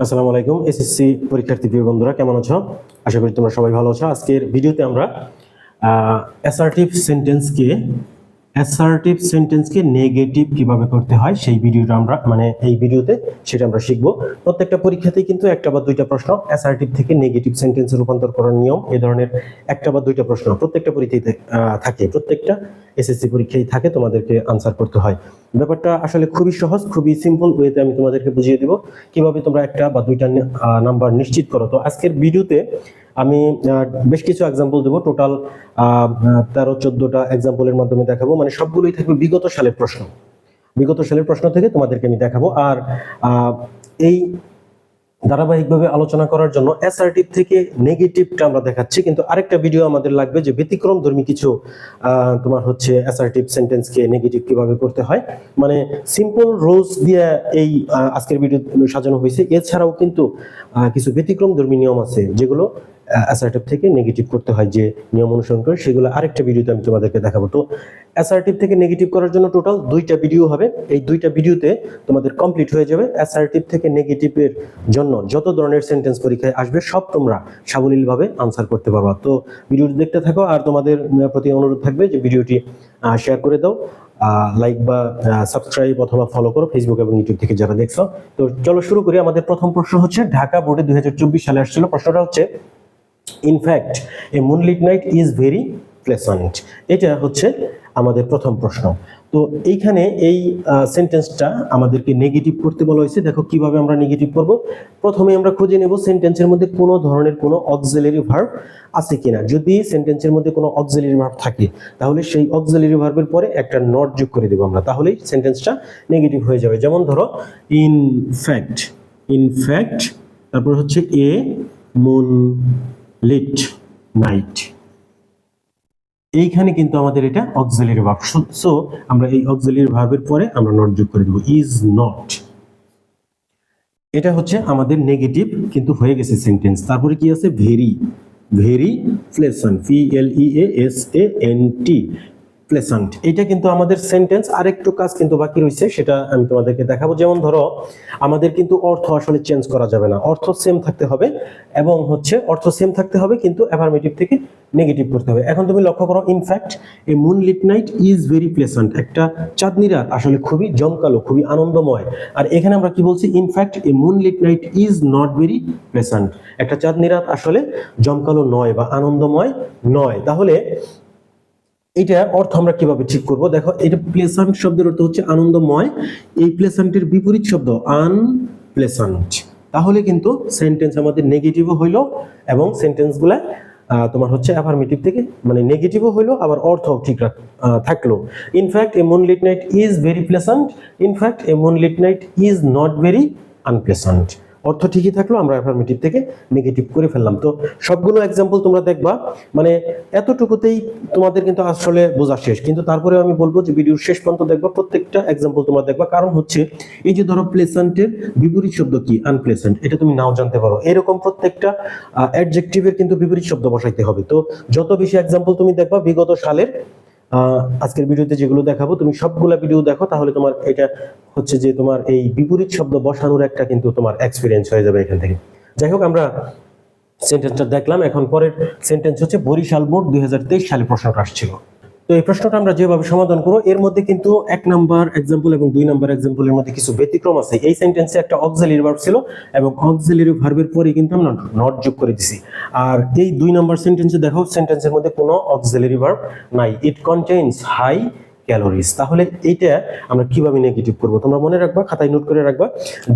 আসসালামু আলাইকুম, এসএসসি পরীক্ষার্থী প্রিয় বন্ধুরা, কেমন আছো? আশা করি তোমরা সবাই ভালো আছো। আজকের ভিডিওতে আমরা অ্যাসার্টিভ সেন্টেন্সকে অ্যাসার্টিভ সেন্টেন্সকে নেগেটিভ কীভাবে করতে হয়, সেই ভিডিওটা আমরা মানে এই ভিডিওতে সেটা আমরা শিখব। প্রত্যেকটা পরীক্ষাতেই কিন্তু একটা বা দুইটা প্রশ্ন অ্যাসার্টিভ থেকে নেগেটিভ সেন্টেন্সে রূপান্তর করার নিয়ম এই ধরনের একটা বা দুইটা প্রশ্ন প্রত্যেকটা পরীক্ষাতে থাকে। প্রত্যেকটা এসএসসি পরীক্ষায় থাকে, তোমাদেরকে আনসার করতে হয়। ব্যাপারটা আসলে খুবই সহজ, খুবই সিম্পল ওয়েতে আমি তোমাদেরকে বুঝিয়ে দিব। কীভাবে তোমরা একটা বা দুইটা নাম্বার নিশ্চিত করো। তো আজকের ভিডিওতে আমি বেশ কিছু এক্সাম্পল দেবো। টোটাল তেরো, চোদ্দটা এক্সাম্পলের মাধ্যমে দেখাবো। মানে সবগুলোই থাকবে বিগত সালের প্রশ্ন। বিগত সালের প্রশ্ন থেকে তোমাদেরকে আমি দেখাবো। আর এই ধারাবাহিকভাবে আলোচনা করার জন্য অ্যাসার্টিভ থেকে নেগেটিভটা আমরা দেখাচ্ছি, কিন্তু আরেকটা ভিডিও আমাদের লাগবে যে ব্যতিক্রম ধর্মী কিছু তোমার হচ্ছে অ্যাসার্টিভ সেন্টেন্সকে নেগেটিভ কীভাবে করতে হয়। মানে সিম্পল রোজ দিয়ে এই আজকের ভিডিও সাজানো হয়েছে। এছাড়াও কিন্তু কিছু ব্যতিক্রম ধর্মী নিয়ম আছে যেগুলো অ্যাসার্টিভ থেকে নেগেটিভ করতে হয় যে নিয়ম অনুসরণ করে, সেগুলো আরেকটা ভিডিওতে আমি তোমাদেরকে দেখাবো। তো অ্যাসার্টিভ থেকে নেগেটিভ করার জন্য টোটাল দুইটা ভিডিও হবে। এই দুইটা ভিডিওতে তোমাদের কমপ্লিট হয়ে যাবে। অ্যাসার্টিভ থেকে নেগেটিভের জন্য যত ধরনের সেন্টেন্স পরীক্ষায় আসবে, সব তোমরা সাবলীলভাবে আনসার করতে পারবা। তো ভিডিওটি দেখতে থাকো, আর তোমাদের প্রতি অনুরোধ থাকবে যে ভিডিওটি শেয়ার করে দাও লাইক বা সাবস্ক্রাইব অথবা ফলো করো ফেসবুক এবং ইউটিউব থেকে যারা দেখছ। তো চলো শুরু করি। আমাদের প্রথম প্রশ্ন হচ্ছে, ঢাকা বোর্ডে দুই হাজার চব্বিশ সালে আসছিল। প্রশ্নটা হচ্ছে in fact a moonlit night is very pleasant এটা হচ্ছে আমাদের প্রথম প্রশ্ন। তো এইখানে এই সেন্টেন্সটা আমাদেরকে নেগেটিভ করতে বলা হয়েছে। দেখো কীভাবে আমরা নেগেটিভ করব। প্রথমে আমরা খুঁজে নেব সেন্টেন্সের মধ্যে কোনো ধরনের কোনো অক্সিলারি ভার্ব আছে কিনা। যদি সেন্টেন্সের মধ্যে কোনো অক্সিলারি ভার্ব থাকে, তাহলে সেই অক্সিলারি ভার্বের পরে একটা নট যোগ করে দেবো আমরা। তাহলেই সেন্টেন্সটা নেগেটিভ হয়ে যাবে। যেমন ধরো ইন ফ্যাক্ট ইন ফ্যাক্ট তারপর হচ্ছে এ মুন লিট নাইট। এইখানে কিন্তু আমাদের এটা অক্সিলারি ভার্ব সো আমরা এই অক্সিলারি ভার্বের পরে আমরা নট যোগ করে দেব। ইজ নট এটা হচ্ছে আমাদের নেগেটিভ কিন্তু হয়ে গেছে সেন্টেন্স তারপরে কি আছে? Very. Very pleasant P L E S A N T pleasant এটা কিন্তু আমাদের সেন্টেন্স আরেকটু কাজ কিন্তু বাকি রয়েছে, সেটা আমি তোমাদেরকে দেখাবো। যেমন ধরো, আমাদের কিন্তু অর্থ আসলে চেঞ্জ করা যাবে না। অর্থ সেম থাকতে হবে এবং হচ্ছে অর্থ সেম থাকতে হবে, কিন্তু অ্যাফার্মেটিভ থেকে নেগেটিভ করতে হবে। এখন তুমি লক্ষ্য করো in fact a moonlit night is very pleasant একটা চাঁদনি রাত আসলে খুবই জমকালো, খুবই আনন্দময়। আর এখানে আমরা কি বলছি? In fact a moonlit night is not very pleasant একটা চাঁদনি রাত আসলে জমকালো নয় বা আনন্দময় নয়। তাহলে এটা অর্থ আমরা কীভাবে ঠিক করব? দেখো, এটা প্লেসান্ট শব্দের অর্থ হচ্ছে আনন্দময়। এই প্লেসান্টের বিপরীত শব্দ আনপ্লেসেন্ট। তাহলে কিন্তু সেন্টেন্স আমাদের নেগেটিভও হইল এবং সেন্টেন্সগুলা তোমার হচ্ছে অ্যাফার্মেটিভ থেকে মানে নেগেটিভও হইল, আবার অর্থও ঠিক রাখ- থাকল। In fact a moonlit night is very pleasant in fact a moonlit night is not very unpleasant অর্থ ঠিকই থাকল, আমরা অ্যাফার্মেটিভ থেকে নেগেটিভ করে ফেললাম। তো সবগুলো এক্সাম্পল তোমরা দেখবা মানে এতটুকুতেই তোমাদের কিন্তু আসলে বোঝা শেষ। কিন্তু তারপরে আমি বলব যে ভিডিওর শেষ পর্যন্ত দেখবা, প্রত্যেকটা এক্সাম্পল তোমরা দেখবা। কারণ হচ্ছে, এই যে ধরো প্লেসেন্টের বিপরীত শব্দ কি? আনপ্লেসেন্ট এটা তুমি নাও জানতে পারো। এরকম প্রত্যেকটা অ্যাডজেক্টিভের কিন্তু বিপরীত শব্দ বসাইতে হবে। তো যত বেশি এক্সাম্পল তুমি দেখবা, বিগত সালের আজকের ভিডিওতে যেগুলো দেখাবো, তুমি সবগুলা ভিডিও দেখো, তাহলে তোমার এটা হচ্ছে যে তোমার এই বিপরীত শব্দ বসানোর একটা কিন্তু তোমার এক্সপিরিয়েন্স হয়ে যাবে এখান থেকে। যাই হোক, আমরা সেন্টেন্সটা দেখলাম। এখন পরের সেন্টেন্স হচ্ছে, বরিশাল বোর্ড দুই হাজার তেইশ সালে প্রশ্নটা আসছিল। তো এই প্রশ্নটা আমরা যেভাবে সমাধান করব, এর মধ্যে কিন্তু এক নাম্বার এক্সাম্পল এবং দুই নাম্বার এক্সাম্পলের মধ্যে কিছু ব্যতিক্রম আছে। এই সেন্টেন্সে একটা অক্সালির ভার্ব ছিল এবং অক্সালির ভার্বের পরে কিন্তু আমরা নট যোগ করে দিছি। আর এই দুই নাম্বার সেন্টেন্সে দেখো সেন্টেন্সের মধ্যে কোনো অক্সিলারি ভার্ব নাই। ইট কন্টেইনস হাই ক্যালোরিজ তাহলে এইটা আমরা কীভাবে নেগেটিভ করব? তোমরা মনে রাখবা, খাতায় নোট করে রাখবা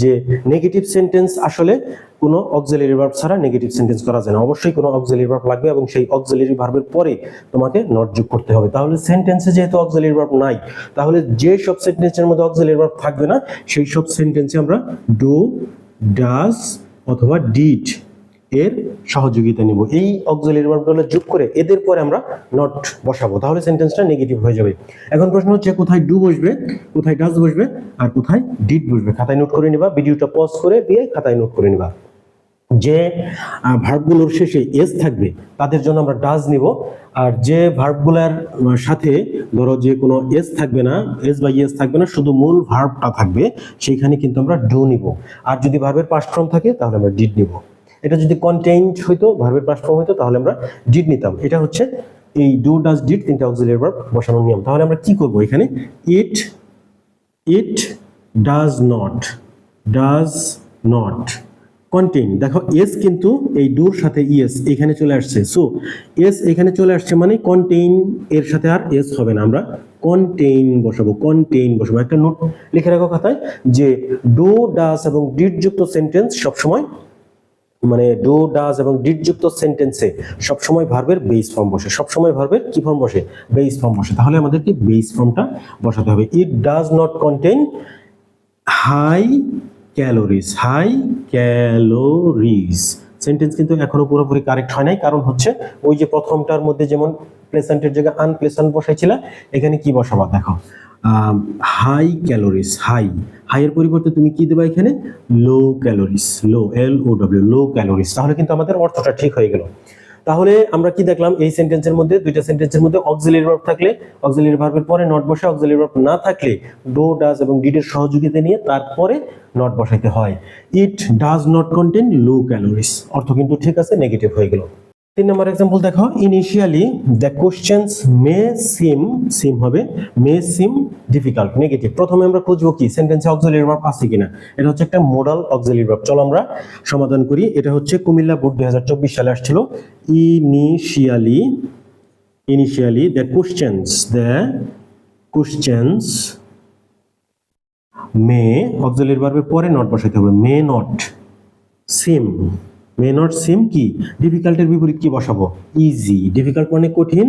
যে নেগেটিভ সেন্টেন্স আসলে কোনো অক্সিলারি ভার্ব ছাড়া নেগেটিভ সেন্টেন্স করা যায় না। অবশ্যই কোনো অক্সিলারি ভার্ব লাগবে এবং সেই অক্সিলারি ভার্বের পরে তোমাকে নট যোগ করতে হবে। তাহলে সেন্টেন্সে যেহেতু অক্সিলারি ভার্ব নাই, তাহলে যে সব সেন্টেন্সের মধ্যে অক্সিলারি ভার্ব থাকবে না, সেই সব সেন্টেন্সে আমরা ডু ডাজ অথবা ডিড এর সহযোগিতা নিব। এই অক্সিলারি ভার্বগুলো যোগ করে এদের পরে আমরা নট বসাবো। তাহলে সেন্টেন্সটা নেগেটিভ হয়ে যাবে। এখন প্রশ্ন হচ্ছে, কোথায় ডু বসবে, কোথায় ডাজ বসবে, আর কোথায় ডিড বসবে? খাতায় নোট করে নিবা ভিডিওটা পজ করে দিয়ে খাতায় নোট করে নিবা। যে ভার্বগুলোর শেষে এস থাকবে, তাদের জন্য আমরা ডাজ নিব। আর যে ভার্বগুলার সাথে ধরো যে কোনো এস থাকবে না এস বা ইয়েস থাকবে না, শুধু মূল ভার্বটা থাকবে, সেইখানে কিন্তু আমরা ডু নিব। আর যদি ভার্বের পাস্ট ফর্ম থাকে, তাহলে আমরা ডিড নিব। এটা যদি কন্টেইনড হইতো ভার্বের পাস্ট ফর্ম হইতো, তাহলে আমরা ডিড নিতাম। এটা হচ্ছে এই ডু ডাজ ডিড তিনটা অক্সিলিয়ারি ভার্ব বসানোর নিয়ম। তাহলে আমরা কি করব এখানে? It it does not does not contain দেখো এস কিন্তু এই ডুর সাথে ইএস এখানে চলে আসছে। সো এস এখানে চলে আসছে মানে কন্টেইন এর সাথে আর এস হবে না। আমরা কন্টেইন বসাবো কন্টেইন বসাবো। একটা নোট লিখে রাখো খাতায় যে ডু ডাস এবং ডিড যুক্ত সেন্টেন্স সবসময় মানে ডু, ডাজ এবং ডিড যুক্ত সেন্টেন্সে সবসময় ভার্বের বেস ফর্ম বসে। সবসময় ভার্বের কি ফর্ম বসে? বেস ফর্ম বসে। তাহলে আমাদেরকে বেস ফর্মটা বসাতে হবে। It does not contain high calories high calories. Sentence কিন্তু এখনও পুরোপুরি কারেক্ট হয় নাই। কারণ হচ্ছে ওই যে প্রথমটার মধ্যে যেমন প্লেসেন্টের জায়গায় আনপ্লেসেন্ট বসাইছিল, এখানে কি বসাবা দেখো? হাই ক্যালোরিজ হাই হাইয়ের পরিবর্তে তুমি কি দেবা এখানে? Low calories low L O W low calories তাহলে কিন্তু আমাদের অর্থটা ঠিক হয়ে গেল। তাহলে আমরা কি দেখলাম? এই সেন্টেন্সের মধ্যে, দুইটা সেন্টেন্সের মধ্যে অক্সিলিয়ারি ভার্ব থাকলে অক্সিলিয়ারি ভার্বের পরে নট বসে অক্সিলিয়ারি ভার্ব না থাকলে ডো ডাজ এবং ডিটের সহযোগিতা নিয়ে তারপরে নট বসাইতে হয়। It does not contain low calories অর্থ কিন্তু ঠিক আছে নেগেটিভ হয়ে গেল। তিন নম্বর এক্সাম্পল দেখো initially the questions may seem seem হবে মে সিম ডিফিকাল্ট নেগেটিভ প্রথমে আমরা খুঁজবো কি সেন্টেন্সে অক্সিলিয়ারি ভার্ব আছে কিনা? এটা হচ্ছে একটা মোডাল অক্সিলিয়ারি ভার্ব চলো আমরা সমাধান করি। এটা হচ্ছে কুমিল্লা বোর্ড দুই সালে আসছিল। Initially initially the questions the questions may auxiliary ভার্বের পরে নট বসাইতে হবে। May not seem may not seem কি? ডিফিকাল্টের বিপরীত কি বসাবো? ইজি। ডিফিকাল্ট মানে কঠিন,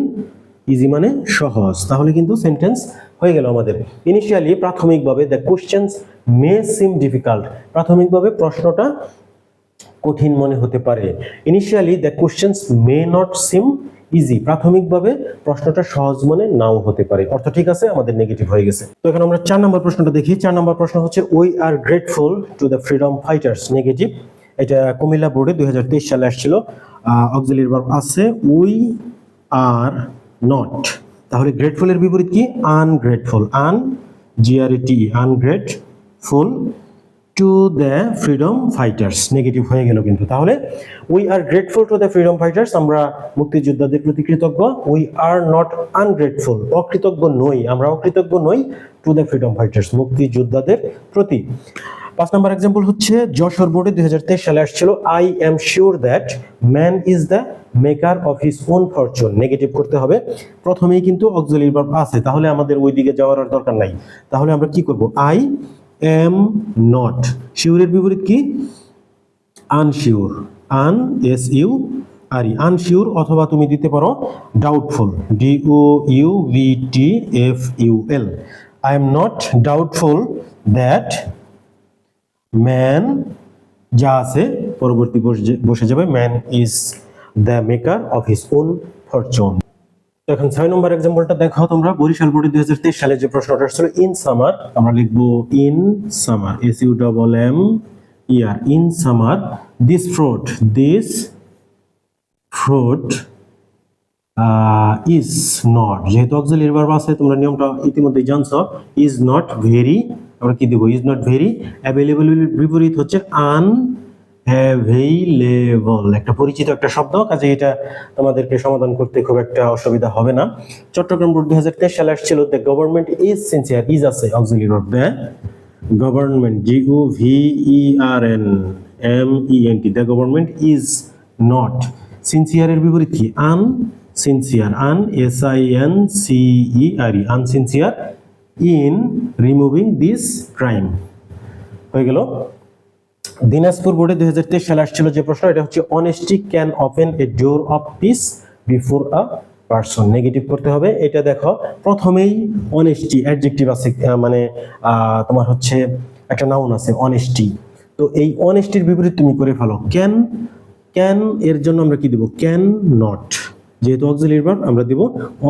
ইজি মানে সহজ। তাহলে কিন্তু সেন্টেন্স হয়ে গেল আমাদের। ইনিশিয়ালি প্রাথমিকভাবে the questions may SIM difficult প্রাথমিকভাবে প্রশ্নটা কঠিন মনে হতে পারে। Initially the questions may not seem easy প্রাথমিকভাবে প্রশ্নটা সহজ মনে নাও হতে পারে। অর্থ ঠিক আছে? আমাদের নেগেটিভ হয়ে গেছে। তো এখন আমরা চার নম্বর প্রশ্নটা দেখি। চার নম্বর প্রশ্ন হচ্ছে we are grateful to the freedom fighters negative এটা কুমিল্লা বোর্ডে দুই হাজার তেইশ সালে আসছিল। অক্সিলিয়ারি ভার্ব আছে, উই আর নট। তাহলে গ্রেটফুলের বিপরীত কি? Ungrateful un GRT ungrateful to the freedom fighters negative হয়ে গেল কিন্তু। তাহলে we are grateful to the freedom fighters আমরা মুক্তিযোদ্ধাদের প্রতি কৃতজ্ঞ। উই আর নট আনগ্রেটফুল অকৃতজ্ঞ নই, আমরা অকৃতজ্ঞ নই টু দ্য ফ্রিডম ফাইটার্স মুক্তিযোদ্ধাদের প্রতি। পাঁচ নম্বর এক্সাম্পল হচ্ছে যশোর বোর্ডে দুই সালে আসছিল I am sure that man is the maker of his own fortune negative করতে হবে। প্রথমেই কিন্তু অক্সিলিয়ারি ভার্ব আছে, তাহলে আমাদের ওই দিকে যাওয়ার আর দরকার নাই। তাহলে আমরা কি করব? আই এম নট শিওরের বিপরীত কি? Unsure un S U R unsure অথবা তুমি দিতে পারো doubtful D O U B T F U L I am not doubtful that man যা আছে, পরবর্তী বসে- যাবে man is the maker of his own fortune এখন ছয় নম্বর এক্সাম্পলটা দেখো তোমরা। বরিশাল বোর্ডে দুই হাজার তেইশ সালে যে প্রশ্নটা আসছিল ইন সামার আমরা লিখব in summer S U double M E R in summer this fruit this fruit is not যেহেতু অক্সিলিয়ারি ভার্ব আছে, তোমরা নিয়মটা ইতিমধ্যেই জানছো ইজ নট ভেরি আমরা কি দেবো? ইজ নট ভেরি অ্যাভেলেবল বিপরীত হচ্ছে আন অ্যাভেইলেবল একটা পরিচিত একটা শব্দ কাজে এটা তোমাদেরকে সমাধান করতে খুব একটা অসুবিধা হবে না। চট্টগ্রাম বোর্ড দুই হাজার তেইশ সালে আসছিল the government is sincere is আছে auxiliary verb the government G O V E R N M E N T the government is not সিনসিয়ারের বিপরীত কি? Un sincere un S I N C E R E unsincere in removing this crime হয়ে গেল। দিনাজপুর বোর্ডে দুই হাজার তেইশ সালে আসছিল যে প্রশ্ন, এটা হচ্ছে honesty can open a door of peace before a person negative করতে হবে। এটা দেখো, প্রথমেই অনেস্টি অ্যাডজেক্টিভ আছে মানে তোমার হচ্ছে একটা নাউন আছে অনেস্টি তো এই অনেস্টির বিপরীত তুমি করে ফেলো। ক্যান ক্যান এর জন্য আমরা কি দেব? ক্যান নট যেহেতু অক্সিলিয়ারি ভার্ব আমরা দিব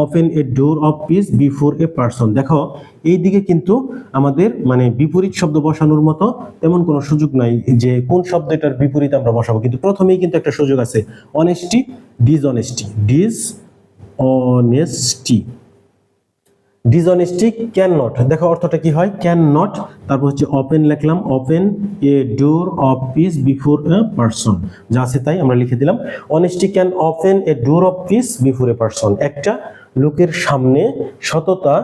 open a door of peace before a person দেখো এই দিকে কিন্তু আমাদের মানে বিপরীত শব্দ বসানোর মতো তেমন কোনো সুযোগ নাই যে কোন শব্দটার বিপরীত আমরা বসাবো। কিন্তু প্রথমেই কিন্তু একটা সুযোগ আছে honesty dishonesty dis honesty dishonesty can not দেখো অর্থটা কি হয়? ক্যান নট তারপর হচ্ছে ওপেন লিখলাম open a door of peace before a person যা আছে তাই আমরা লিখে দিলাম। Honesty can open a door of peace before a person একটা লোকের সামনে সততা,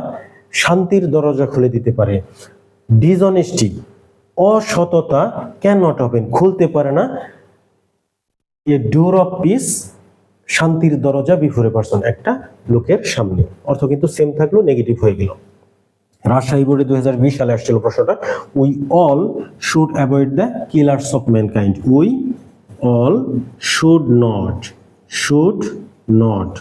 শান্তির দরজা খুলে দিতে পারে। ডিসঅনেস্টি অসততা ক্যান নট ওপেন খুলতে পারে না। এ ডোর অফ পিস শান্তির দরজা বিফোরে পারসন একটা লোকের সামনে। অর্থ কিন্তু সেম থাকল নেগেটিভ হয়ে গেল। রাজশাহী বোর্ডে দুই সালে আসছিল প্রশ্নটা we all should avoid the killers of mankind we all should not should not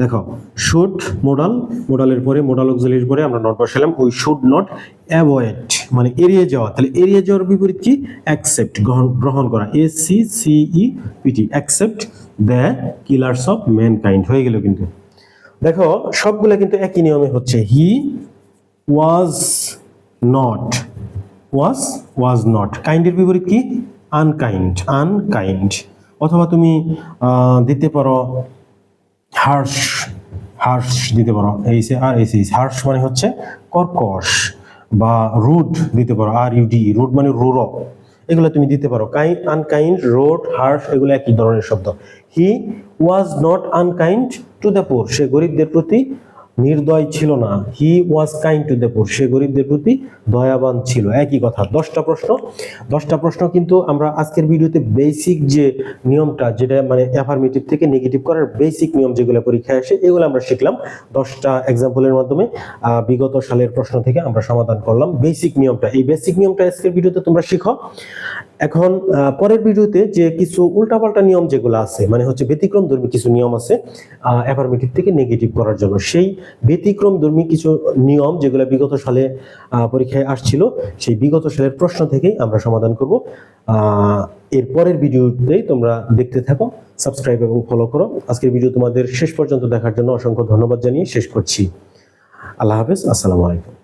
দেখো শুড মোডাল মোডালের পরে মোডাল অক্সিলারির পরে আমরা নট বসালাম উই শুড নট অ্যাভয়েড মানে এড়িয়ে যাওয়া। তাহলে এড়িয়ে যাওয়ার বিপরীত কি? অ্যাকসেপ্ট গ্রহণ গ্রহণ করা। A C C E P T accept the killers of mankind হয়ে গেল কিন্তু। দেখো, সবগুলো কিন্তু একই নিয়মে হচ্ছে। হি was not was was not কাইন্ডের বিপরীত কি? আনকাইন্ড আনকাইন্ড অথবা তুমি দিতে পারো হার্শ হার্শ দিতে পারো। H R H H harsh মানে হচ্ছে কর্কশ বা রুড দিতে পারো। আর ইউডি রুড মানে রুর এগুলো তুমি দিতে পারো। কাইন্ড আনকাইন্ড রোড হার্শ এগুলো একই ধরনের শব্দ। He was not unkind to the poor সে গরিবদের প্রতি নির্দয় ছিল না। He was kind to the poor সে গরিবদের প্রতি দয়াবান ছিল। একই কথা। দশটা প্রশ্ন। দশটা প্রশ্ন কিন্তু আমরা আজকের ভিডিওতে বেসিক যে নিয়মটা, যেটা মানে অ্যাফার্মেটিভ থেকে নেগেটিভ করার বেসিক নিয়ম যেগুলো পরীক্ষায় আসে, এগুলো আমরা শিখলাম। দশটা এক্সাম্পলের মাধ্যমে বিগত সালের প্রশ্ন থেকে আমরা সমাধান করলাম। বেসিক নিয়মটা। এই বেসিক নিয়মটা আজকের ভিডিওতে তোমরা শিখো। এখন পরের ভিডিওতে যে কিছু উল্টাপাল্টা নিয়ম যেগুলো আছে মানে হচ্ছে ব্যতিক্রম ধর্মী কিছু নিয়ম আছে অ্যাফার্মেটিভ থেকে নেগেটিভ করার জন্য, সেই ব্যতিক্রম ধর্মী কিছু নিয়ম যেগুলো বিগত সালে পরীক্ষায় আসছিল, সেই বিগত সালের প্রশ্ন থেকেই আমরা সমাধান করব। এর পরের ভিডিওতেই তোমরা দেখতে থাকো সাবস্ক্রাইব এবং ফলো করো। আজকের ভিডিও তোমাদের শেষ পর্যন্ত দেখার জন্য অসংখ্য ধন্যবাদ জানিয়ে শেষ করছি। আল্লাহ হাফেজ, আসসালামু আলাইকুম।